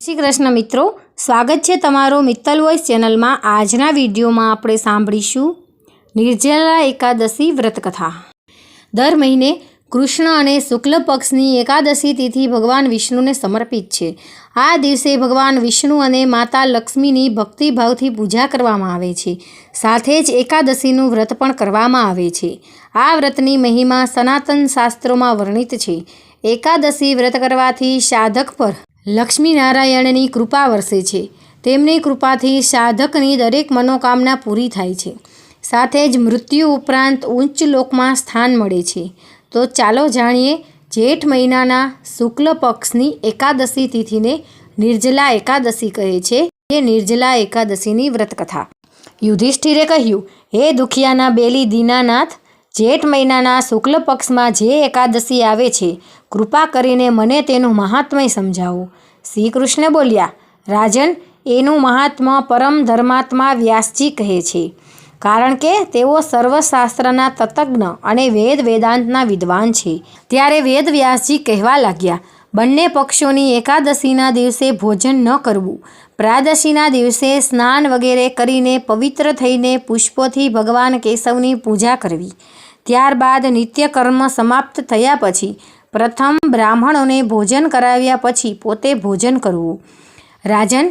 શ્રી કૃષ્ણ મિત્રો, સ્વાગત છે તમારો મિત્તલ વોઇસ ચેનલમાં. આજના વિડીયોમાં આપણે સાંભળીશું નિર્જલા એકાદશી વ્રતકથા. દર મહિને કૃષ્ણ અને શુક્લ પક્ષની એકાદશી તિથિ ભગવાન વિષ્ણુને સમર્પિત છે. આ દિવસે ભગવાન વિષ્ણુ અને માતા લક્ષ્મીની ભક્તિભાવથી પૂજા કરવામાં આવે છે. સાથે જ એકાદશીનું વ્રત પણ કરવામાં આવે છે. આ વ્રતની મહિમા સનાતન શાસ્ત્રોમાં વર્ણિત છે. એકાદશી વ્રત કરવાથી સાધક પર લક્ષ્મીનારાયણની કૃપા વરસે છે. તેમની કૃપાથી સાધકની દરેક મનોકામના પૂરી થાય છે. સાથે જ મૃત્યુ ઉપરાંત ઉચ્ચ લોકમાં સ્થાન મળે છે. તો ચાલો જાણીએ, જેઠ મહિનાના શુક્લ પક્ષની એકાદશી તિથિને નિર્જલા એકાદશી કહે છે. એ નિર્જલા એકાદશીની વ્રતકથા. યુધિષ્ઠિરે કહ્યું, હે દુખિયાના બેલી દીનાનાથ જેઠ મહિનાના શુક્લ પક્ષમાં જે એકાદશી આવે છે, કૃપા કરીને મને તેનું મહાત્મય સમજાવો. શ્રી કૃષ્ણ બોલ્યા, રાજન, એનું મહાત્મા પરમ ધર્માત્મા વ્યાસજી કહે છે. કારણ કે તેઓ સર્વશાસ્ત્રના તતજ્ઞ અને વેદ વેદાંતના વિદ્વાન છે. ત્યારે વેદ વ્યાસજી કહેવા લાગ્યા બંને પક્ષોની એકાદશીના દિવસે ભોજન ન કરવું. પ્રાદશીના દિવસે સ્નાન વગેરે કરીને પવિત્ર થઈને પુષ્પોથી ભગવાન કેશવની પૂજા કરવી. ત્યારબાદ નિત્યકર્મ સમાપ્ત થયા પછી પ્રથમ બ્રાહ્મણોને ભોજન કરાવ્યા પછી પોતે ભોજન કરવું. રાજન,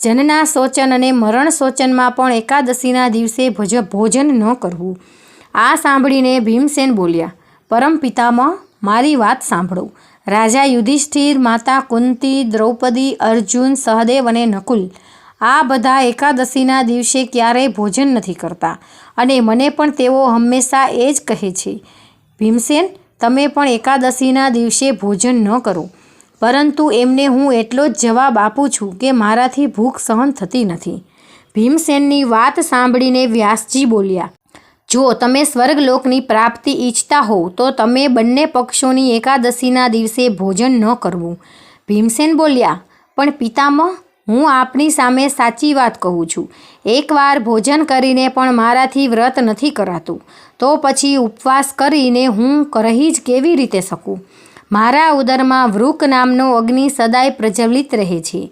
જનના શોચન અને મરણ શોચનમાં પણ એકાદશીના દિવસે ભજ, ભોજન ન કરવું. આ સાંભળીને ભીમસેન બોલ્યા, પરમ પિતામાં મારી વાત સાંભળો. રાજા યુધિષ્ઠિર, માતા કુંતી, દ્રૌપદી, અર્જુન, સહદેવ અને નકુલ આ બધા એકાદશીના દિવસે ક્યારેય ભોજન નથી કરતા. અને મને પણ તેઓ હંમેશા એ જ કહે છે, ભીમસેન, તમે પણ એકાદશીના દિવસે ભોજન ન કરો. પરંતુ એમને હું એટલો જ જવાબ આપું છું કે મારાથી ભૂખ સહન થતી નથી. ભીમસેનની વાત સાંભળીને વ્યાસજી બોલ્યા જો તમે સ્વર્ગલોકની પ્રાપ્તિ ઈચ્છતા હો તો તમે બંને પક્ષોની એકાદશીના દિવસે ભોજન ન કરવું. ભીમસેન બોલ્યા, પણ પિતામહ, હું આપની સામે સાચી વાત કહું છું. એકવાર ભોજન કરીને પણ મારાથી વ્રત નથી કરાતું. તો પછી ઉપવાસ કરીને હું રહી જ કેવી રીતે શકું? મારા ઉદરમાં વૃક નામનો અગ્નિ સદાય પ્રજ્વલિત રહે છે.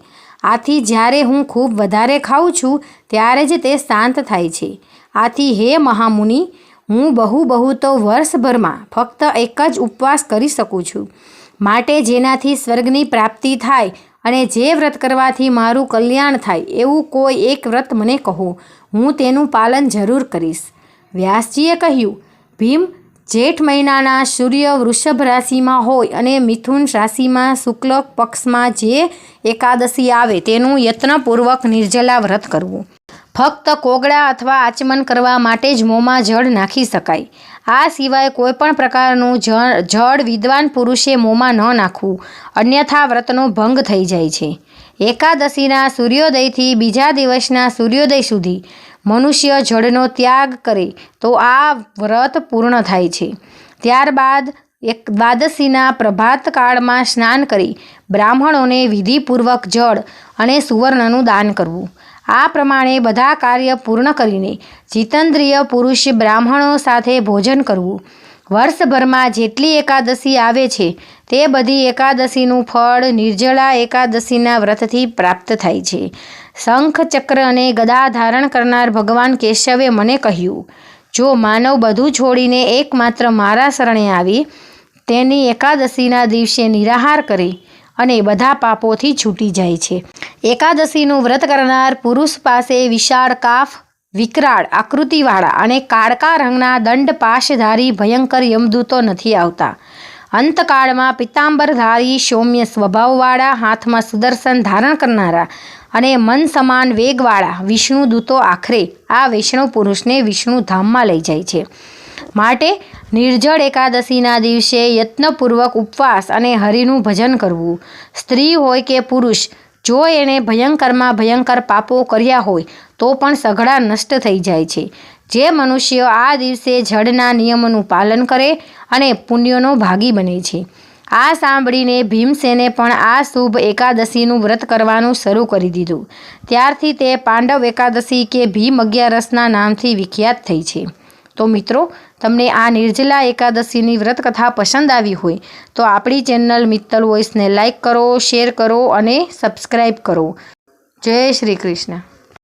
આથી જ્યારે હું ખૂબ વધારે ખાઉં છું, ત્યારે જ તે શાંત થાય છે. આથી હે મહામુનિ, હું બહુ બહુ તો વર્ષભરમાં ફક્ત એક જ ઉપવાસ કરી શકું છું. માટે જેનાથી સ્વર્ગની પ્રાપ્તિ થાય અને જે વ્રત કરવાથી મારું કલ્યાણ થાય એવું કોઈ એક વ્રત મને કહો, હું તેનું પાલન જરૂર કરીશ. વ્યાસજીએ કહ્યું, ભીમ, જેઠ મહિનાના સૂર્ય વૃષભ રાશિમાં હોય અને મિથુન રાશિમાં શુક્લ પક્ષમાં જે એકાદશી આવે તેનું યત્નપૂર્વક નિર્જલા વ્રત કરવું. ફક્ત કોગળા અથવા આચમન કરવા માટે જ મોંમાં જળ નાખી શકાય. આ સિવાય કોઈપણ પ્રકારનું જળ વિદ્વાન પુરુષે મોંમાં ન નાખવું. અન્યથા વ્રતનો ભંગ થઈ જાય છે. એકાદશીના સૂર્યોદયથી બીજા દિવસના સૂર્યોદય સુધી મનુષ્ય જળનો ત્યાગ કરે તો આ વ્રત પૂર્ણ થાય છે. ત્યારબાદ એક દ્વાદશીના પ્રભાતકાળમાં સ્નાન કરી બ્રાહ્મણોને વિધિપૂર્વક જળ અને સુવર્ણનું દાન કરવું. આ પ્રમાણે બધા કાર્ય પૂર્ણ કરીને જીતેન્દ્રિય પુરુષ બ્રાહ્મણો સાથે ભોજન કરવું. વર્ષભરમાં જેટલી એકાદશી આવે છે, તે બધી એકાદશીનું ફળ નિર્જળા એકાદશીના વ્રતથી પ્રાપ્ત થાય છે. શંખ ચક્ર અને ગદા ધારણ કરનાર ભગવાન કેશવે મને કહ્યું, જો માનવ બધું છોડીને એકમાત્ર મારા શરણે આવી, તેની એકાદશીના દિવસે નિરાહાર કરે અને બધા પાપોથી છૂટી જાય છે. એકાદશીનું વ્રત કરનાર પુરુષ પાસે વિશાળ કાફ, વિકરાળ આકૃતિવાળા અને કાળકા રંગના દંડ પાશધારી ભયંકર યમદૂતો નથી આવતા. અંતકાળમાં પિત્તાંબરધારી સૌમ્ય સ્વભાવવાળા, હાથમાં સુદર્શન ધારણ કરનારા અને મન સમાન વેગવાળા વિષ્ણુ દૂતો આખરે આ વૈષ્ણવ પુરુષને વિષ્ણુ ધામમાં લઈ જાય છે. માટે નિર્જળ એકાદશીના દિવસે યત્નપૂર્વક ઉપવાસ અને હરિનું ભજન કરવું. સ્ત્રી હોય કે પુરુષ જો એણે ભયંકરમાં ભયંકર પાપો કર્યા હોય, તો પણ સઘળા નષ્ટ થઈ જાય છે. જે મનુષ્ય આ દિવસે જળના નિયમોનું પાલન કરે અને પુણ્યનો ભાગી બને છે. આ સાંભળીને ભીમસેને પણ આ શુભ એકાદશીનું વ્રત કરવાનું શરૂ કરી દીધું. ત્યારથી તે પાંડવ એકાદશી કે ભીમ અગિયારસના નામથી વિખ્યાત થઈ છે. તો મિત્રો તમને આ નિર્જલા એકાદશીની વ્રતકથા પસંદ આવી હોય, તો આપણી ચેનલ મિત્તલ વોઇસને લાઇક કરો, શેર કરો અને સબસ્ક્રાઈબ કરો. જય શ્રી કૃષ્ણ.